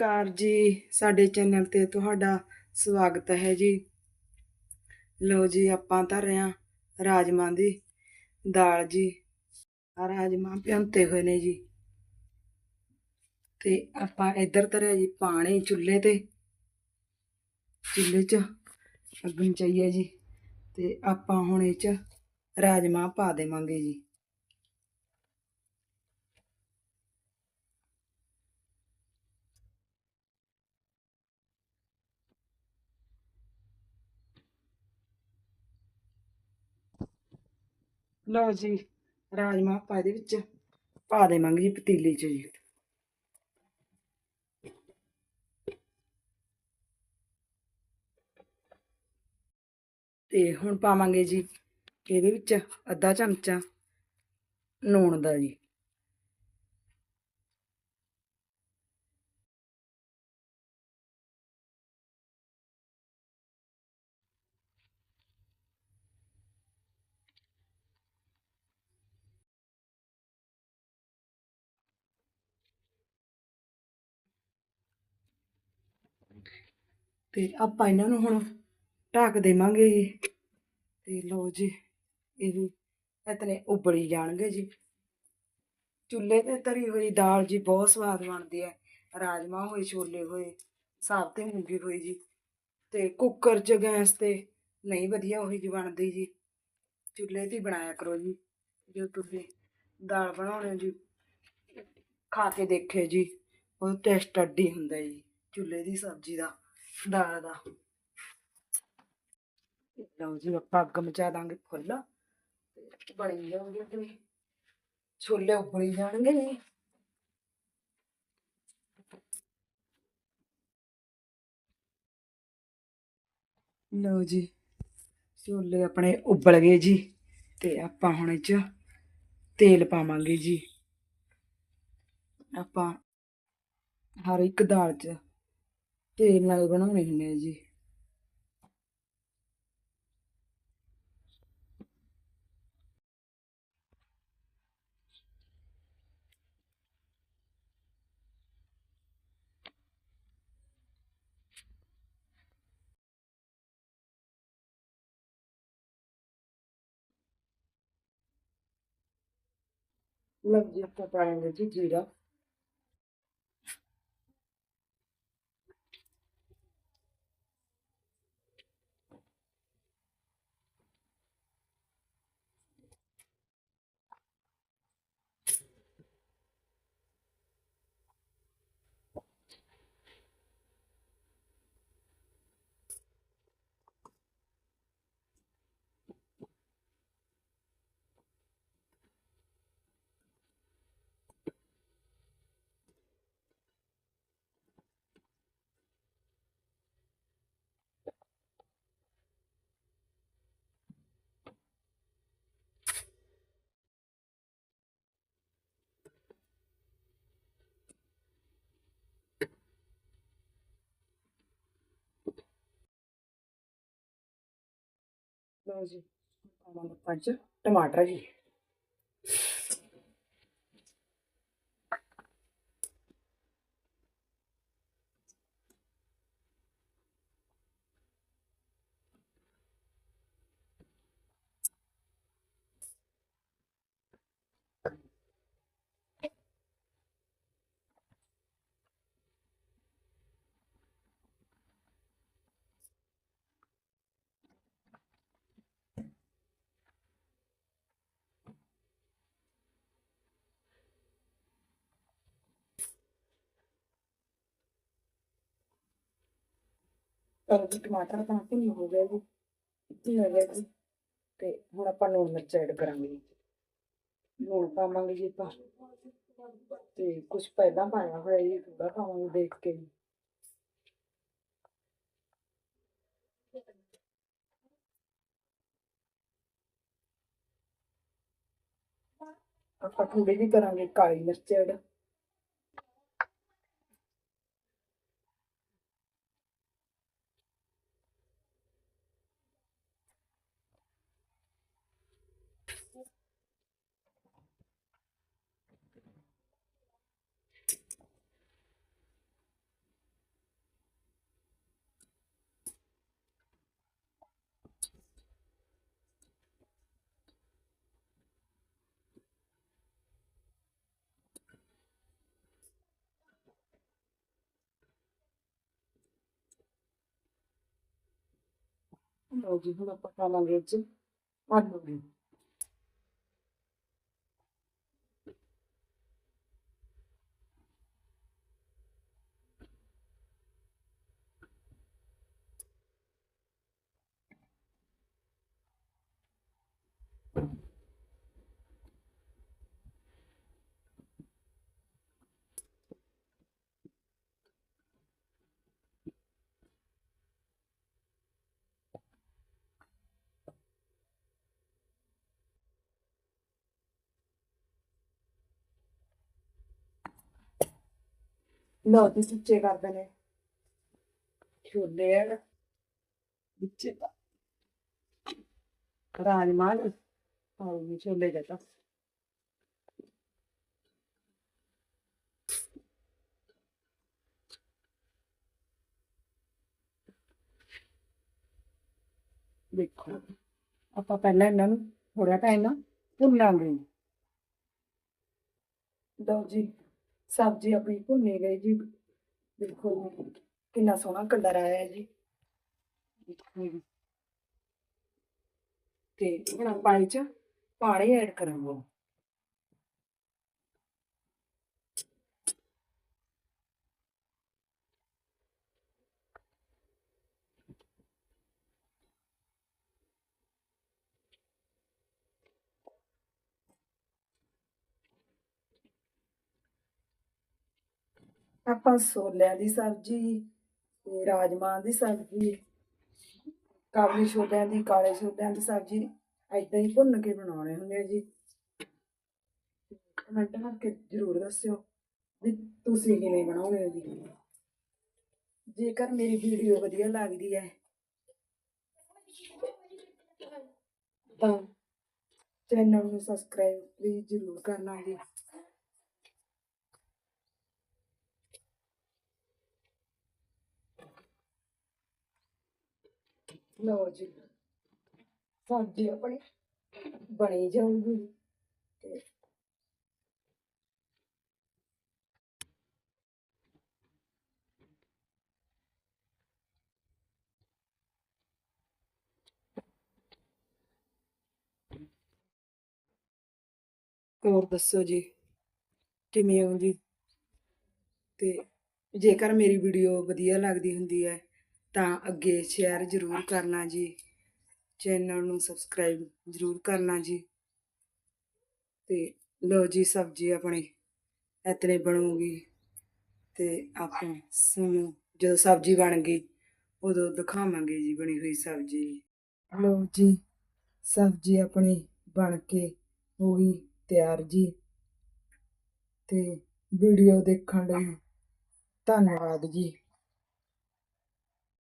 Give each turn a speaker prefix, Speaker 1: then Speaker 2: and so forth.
Speaker 1: ਅਕਾਲ ਜੀ। ਸਾਡੇ ਚੈਨਲ ਤੇ ਤੁਹਾਡਾ ਸਵਾਗਤ ਹੈ ਜੀ। ਲੋ ਜੀ, ਆਪਾਂ ਧਰ ਰਹੇ ਰਾਜਮਾਂ ਦੀ ਦਾਲ ਜੀ। ਆ ਰਾਜਮਾਂ ਭਿਉਂਤੇ ਹੋਏ ਨੇ ਜੀ। ਤੇ ਆਪਾਂ ਇੱਧਰ ਧਰਿਆ ਜੀ ਪਾਣੀ ਚੁੱਲ੍ਹੇ ਤੇ। ਚੁੱਲ੍ਹੇ 'ਚ ਅੱਗ ਚਾਹੀਏ ਜੀ। ਤੇ ਆਪਾਂ ਹੁਣ ਇਹ 'ਚ ਰਾਜਮਾਂ ਪਾ ਦੇਵਾਂਗੇ ਜੀ। ਲਓ ਜੀ, ਰਾਜਮਾ ਆਪਾਂ ਇਹਦੇ ਵਿੱਚ ਪਾ ਦੇਵਾਂਗੇ ਜੀ ਪਤੀਲੇ 'ਚ ਜੀ। ਤੇ ਹੁਣ ਪਾਵਾਂਗੇ ਜੀ ਇਹਦੇ ਵਿੱਚ ਅੱਧਾ ਚਮਚਾ ਲੂਣ ਦਾ ਜੀ। ਤੇ ਆਪਾਂ ਇਹਨਾਂ ਨੂੰ ਹੁਣ ਢੱਕ ਦੇਵਾਂਗੇ ਜੀ ਤੇ ਲਓ ਜੀ, ਇਹ ਵੀ ਇਤਨੇ ਉਬਲੀ ਜਾਣਗੇ ਜੀ। ਚੁੱਲ੍ਹੇ ਤੇ ਤਰੀ ਹੋਈ ਦਾਲ ਜੀ ਬਹੁਤ ਸਵਾਦ ਬਣਦੀ ਹੈ। ਰਾਜਮਾ ਹੋਏ, ਛੋਲੇ ਹੋਏ ਸਾਬਤੇ ਮੂੰਗੀ ਹੋਈ ਜੀ। ਤੇ ਕੁੱਕਰ 'ਚ ਗੈਸ ਤੇ ਨਹੀਂ ਵਧੀਆ ਉਹੀ ਜੀ ਬਣਦੀ ਜੀ। ਚੁੱਲ੍ਹੇ ਤੇ ਹੀ ਬਣਾਇਆ ਕਰੋ ਜੀ। ਜੋ ਤੁਸੀਂ ਦਾਲ ਬਣਾਉਣੇ ਜੀ, ਖਾ ਕੇ ਦੇਖੇ ਜੀ। ਉਹ ਟੇਸਟ ਅੱਡੀ ਹੁੰਦਾ ਜੀ, ਚੁੱਲ੍ਹੇ ਦੀ ਸਬਜ਼ੀ ਦਾ। ਦਾਲ ਦਾ ਲਓ ਜੀ, ਆਪਾਂ ਅੱਗ ਮਚਾ ਦਾਂਗੇ ਫੁੱਲ। ਤੇ ਬਣੀ ਜਾਊਗੀ ਆਪਣੀ। ਛੋਲੇ ਉਬਲੀ ਜਾਣਗੇ। ਜੀ ਲਓ ਜੀ, ਛੋਲੇ ਆਪਣੇ ਉਬਲ ਗਏ ਜੀ ਤੇ ਆਪਾਂ ਹੁਣ ਇਹ 'ਚ ਤੇਲ ਪਾਵਾਂਗੇ ਜੀ। ਆਪਾਂ ਹਰ ਇੱਕ ਦਾਲ 'ਚ ਤੇਲ ਨਾਲ ਬਣਾਉਣੇ ਹੁੰਦੇ ਆ ਜੀ। ਲਓ ਜੀ ਆਪਾਂ ਪਾਏਂਗੇ ਜੀ ਲਓ ਜੀ ਪਾਵਾਂਗੇ ਪੰਜ ਟਮਾਟਰ ਜੀ। ਚਲੋ ਜੀ ਟਮਾਟਰ ਤਾਂ ਭੁੰਨ ਹੋ ਗਿਆ ਜੀ ਇੱਥੇ ਹੋ ਗਿਆ ਜੀ, ਤੇ ਹੁਣ ਆਪਾਂ ਲੂਣ ਮਿਰਚ ਐਡ ਕਰਾਂਗੇ ਜੀ। ਲੂਣ ਪਾਵਾਂਗੇ ਜੀ ਆਪਾਂ। ਤੇ ਕੁਝ ਪਹਿਲਾਂ ਪਾਇਆ ਹੋਇਆ ਜੀ ਥੋੜਾ ਪਾਵਾਂਗੇ ਦੇਖ ਕੇ ਜੀ। ਆਪਾਂ ਥੋੜੀ ਵੀ ਕਰਾਂਗੇ, ਕਾਲੀ ਮਿਰਚ ਐਡ ਲਓ ਜੀ ਹੁਣ ਆਪਾਂ ਪਾ ਇਹ 'ਚ ਆਲੂ। ਵੀ ਲਓ ਸੁੱਚੇ ਕਰਦੇ ਨੇ। ਛੋਲੇ ਆ। ਵਿੱਚ ਰਾਜਮਾਹ ਆਉ ਛੋਲੇ ਜਤਾ ਦੇਖੋ ਆਪਾਂ ਪਹਿਲਾਂ ਇਹਨਾਂ ਨੂੰ ਥੋੜਾ ਟਾਈਮ ਨਾ ਭੁੰਨਾਂਗੇ। ਲਓ ਜੀ ਸਬਜ਼ੀ ਆਪਣੀ ਭੁੰਨੀ ਗਈ ਜੀ। ਦੇਖੋ ਕਿੰਨਾ ਸੋਹਣਾ ਕਲਰ ਆਇਆ ਹੈ। ਜੀ। ਤੇ ਹੁਣ ਆਪਾਂ ਇਹ ਚ ਪਾਣੀ ਐਡ ਕਰਾਂਗੇ। ਆਪਾਂ ਛੋਲਿਆਂ ਦੀ ਸਬਜ਼ੀ ਤੇ ਰਾਜਮਾਂਹ ਦੀ ਸਬਜ਼ੀ, ਕਾਬਲੀ ਛੋਲਿਆਂ ਦੀ, ਕਾਲੇ ਛੋਲਿਆਂ ਦੀ ਸਬਜ਼ੀ ਏਦਾਂ ਹੀ ਭੁੰਨ ਕੇ ਬਣਾਉਣੇ ਹੁੰਦੇ ਆ ਜੀ। ਕਮੈਂਟ ਕਰਕੇ ਜ਼ਰੂਰ ਦੱਸਿਓ ਵੀ ਤੁਸੀਂ ਕਿਵੇਂ ਬਣਾਉਂਦੇ ਹੋ ਜੀ? ਜੇਕਰ ਮੇਰੀ ਵੀਡੀਓ ਵਧੀਆ ਲੱਗਦੀ ਹੈ, ਤਾਂ ਚੈਨਲ ਨੂੰ ਸਬਸਕ੍ਰਾਈਬ ਵੀ ਜ਼ਰੂਰ ਕਰਨਾ ਜੀ। ਲਓ ਜੀ। ਸਬਜ਼ੀ ਆਪਣੀ ਬਣੀ ਜਾਊਗੀ ਤੇ ਹੋਰ ਦੱਸੋ ਜੀ, ਕਿਵੇਂ ਹੋ ਜੀ? ਤੇ ਜੇਕਰ ਮੇਰੀ ਵੀਡੀਓ ਵਧੀਆ ਲੱਗਦੀ ਹੁੰਦੀ ਹੈ ਤਾਂ ਅੱਗੇ ਸ਼ੇਅਰ ਜ਼ਰੂਰ ਕਰਨਾ ਜੀ। ਚੈਨਲ ਨੂੰ ਸਬਸਕ੍ਰਾਈਬ ਜ਼ਰੂਰ ਕਰਨਾ ਜੀ। ਤੇ ਲਓ ਜੀ ਸਬਜ਼ੀ ਆਪਣੀ ਇਤਨੇ ਬਣੂਗੀ। ਤੇ ਆਪਾਂ ਸਾਨੂੰ ਜਦੋਂ ਸਬਜ਼ੀ ਬਣ ਗਈ, ਉਦੋਂ ਦਿਖਾਵਾਂਗੇ ਜੀ ਬਣੀ ਹੋਈ ਸਬਜ਼ੀ। ਲਓ ਜੀ, ਸਬਜ਼ੀ ਆਪਣੀ ਬਣ ਕੇ ਹੋ ਗਈ ਤਿਆਰ ਜੀ। ਤੇ ਵੀਡੀਓ ਦੇਖਣ ਲਈ ਧੰਨਵਾਦ ਜੀ।